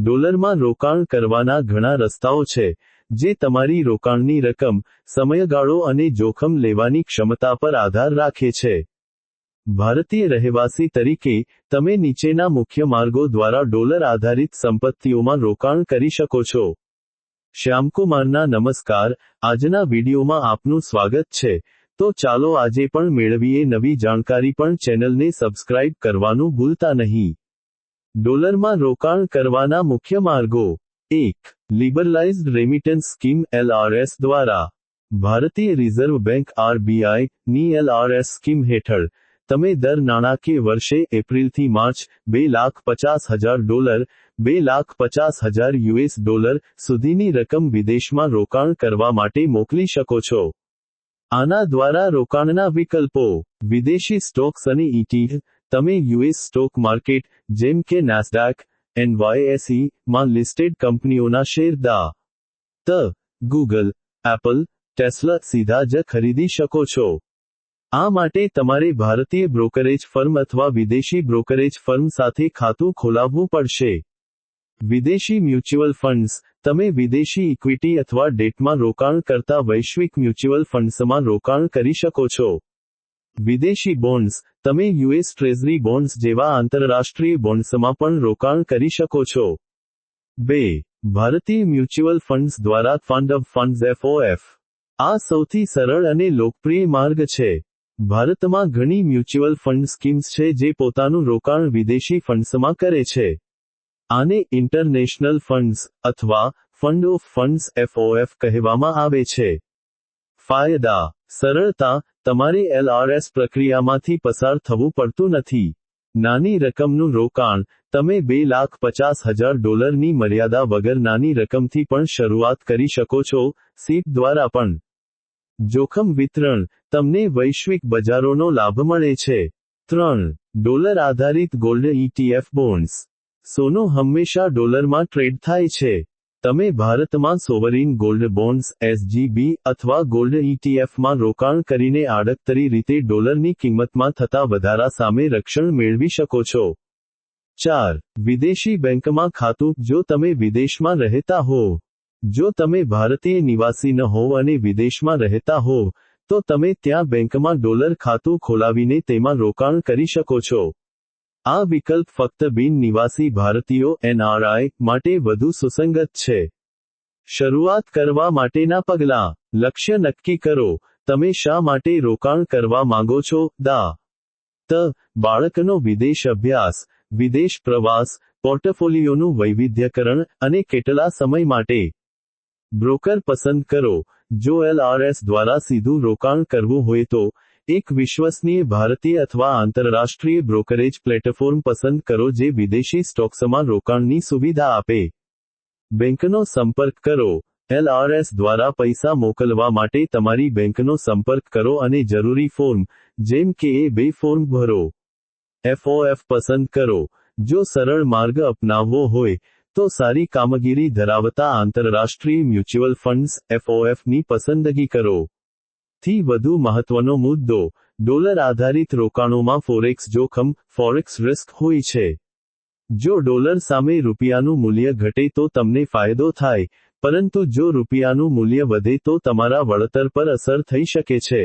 ડોલરમાં રોકાણ કરવાના ઘણા રસ્તાઓ છે, જે તમારી રોકાણની રકમ, સમયગાળો અને જોખમ લેવાની ક્ષમતા પર આધાર રાખે છે. ભારતીય રહેવાસી તરીકે, તમે નીચેના મુખ્ય માર્ગો દ્વારા ડોલર આધારિત સંપત્તિઓમાં રોકાણ કરી શકો છો. શ્યામકુમારના નમસ્કાર, આજના વિડીયોમાં આપનું સ્વાગત છે. તો ચાલો આજે પણ મેળવીએ નવી જાણકારી પણ ચેનલને સબસ્ક્રાઇબ કરવાનું ભૂલતા નહીં. ડોલરમાં રોકાણ કરવાના મુખ્ય માર્ગો. એક, લિબરલાઇઝ્ડ રેમિટન્સ સ્કીમ એલઆરએસ દ્વારા. ભારતીય રિઝર્વ બેંક આરબીઆઈ ની એલઆરએસ સ્કીમ હેઠળ, તમે દર નાણાકીય વર્ષે એપ્રિલથી માર્ચ બે લાખ પચાસ હજાર ડોલર, બે લાખ પચાસ હજાર યુએસ ડોલર સુધીની રકમ વિદેશમાં રોકાણ કરવા માટે મોકલી શકો છો. આના દ્વારા રોકાણના વિકલ્પો, વિદેશી સ્ટોક્સ અને ઇટી તમે યુએસ સ્ટોક માર્કેટ, જેમ કે નાસ્ડાક, એનવાયએસઈ, માં લિસ્ટેડ કંપનીઓના શેર દા. ત, ગૂગલ, એપલ, ટેસ્લા સીધા જ ખરીદી શકો છો. આ માટે તમારે ભારતીય બ્રોકરેજ ફર્મ અથવા વિદેશી બ્રોકરેજ ફર્મ સાથે ખાતું ખોલાવવું પડશે. વિદેશી મ્યુચ્યુઅલ ફંડ્સ, તમે વિદેશી ઇક્વિટી અથવા ડેટમાં રોકાણ કરતા વૈશ્વિક મ્યુચ્યુઅલ ફંડ્સમાં રોકાણ કરી શકો છો. વિદેશી બોન્ડ્સ, તમે યુએસ ટ્રેઝરી બોન્ડ્સ જેવા આંતરરાષ્ટ્રીય બોન્ડ્સમાં પણ રોકાણ કરી શકો છો. બે, ભારતીય મ્યુચ્યુઅલ ફંડ્સ દ્વારા ફંડ ઓફ ફંડ્સ એફઓએફ. આ સૌથી સરળ અને લોકપ્રિય માર્ગ છે. ભારતમાં ઘણી મ્યુચ્યુઅલ ફંડ સ્કીમ્સ છે જે પોતાનું રોકાણ વિદેશી ફંડ્સમાં કરે છે. આને ઇન્ટરનેશનલ ફંડ્સ અથવા ફંડ ઓફ ફંડ્સ એફઓએફ કહેવામાં આવે છે. ફાયદા. સરળતા, તમારે એલઆરએસ પ્રક્રિયામાંથી પસાર થવું પડતું નથી. નાની રકમનું રોકાણ, તમે બે લાખ પચાસ હજાર ડોલરની મર્યાદા વગર નાની રકમથી પણ શરૂઆત કરી શકો છો સીપ દ્વારા પણ. જોખમ વિતરણ, તમને વૈશ્વિક બજારોનો લાભ મળે છે. ત્રણ, ડોલર આધારિત ગોલ્ડ ઇટીએફ બોન્ડ્સ. સોનું હંમેશા ડોલરમાં ટ્રેડ થાય છે. તમે ભારતમાં સોવરીન ગોલ્ડ બોન્ડ્સ એસજીબી અથવા ગોલ્ડ ઇટીએફમાં રોકાણ કરીને આડકતરી રીતે ડોલરની કિંમતમાં થતા વધારા સામે રક્ષણ મેળવી શકો છો. ચાર, વિદેશી બેંકમાં ખાતું, જો તમે વિદેશમાં રહેતા હો. જો તમે ભારતીય નિવાસી ન હોવ અને વિદેશમાં રહેતા હો, તો તમે ત્યાં બેંકમાં ડોલર ખાતું ખોલાવીને તેમાં રોકાણ કરી શકો છો. આ વિકલ્પ ફક્ત બિન નિવાસી ભારતીયો એનઆરઆઈ માટે વધુ સુસંગત છે. શરૂઆત કરવા માટેના પગલાં. લક્ષ્ય નક્કી કરો. તમે શા માટે રોકાણ કરવા માંગો છો? દા. ત. બાળકનો વિદેશ અભ્યાસ. વિદેશ પ્રવાસ. પોર્ટફોલિયોનું વૈવિધ્યકરણ અને કેટલા સમય માટે. બ્રોકર પસંદ કરો. જો એલઆરએસ દ્વારા સીધું રોકાણ કરવું હોય તો એક વિશ્વસનીય ભારતીય અથવા આંતરરાષ્ટ્રીય બ્રોકરેજ પ્લેટફોર્મ પસંદ કરો જે વિદેશી સ્ટોક્સમાં રોકાણની સુવિધા આપે. બેંકનો સંપર્ક કરો. એલઆરએસ દ્વારા પૈસા મોકલવા માટે તમારી બેંકનો સંપર્ક કરો અને જરૂરી ફોર્મ, જેમ કે એ બે ફોર્મ ભરો. એફઓએફ પસંદ કરો. જો સરળ માર્ગ અપનાવવો હોય, તો સારી કામગીરી ધરાવતા આંતરરાષ્ટ્રીય મ્યુચ્યુઅલ ફંડ્સ એફઓએફની પસંદગી કરો. થી વધુ મહત્વનો મુદ્દો ડોલર આધારિત રોકાણોમાં ફોરેક્સ જોખમ, ફોરેક્સ રિસ્ક હોય છે. જો ડોલર સામે રૂપિયાનું મૂલ્ય ઘટે તો તમને ફાયદો થાય, પરંતુ જો રૂપિયાનું મૂલ્ય વધે તો તમારા વળતર પર અસર થઈ શકે છે.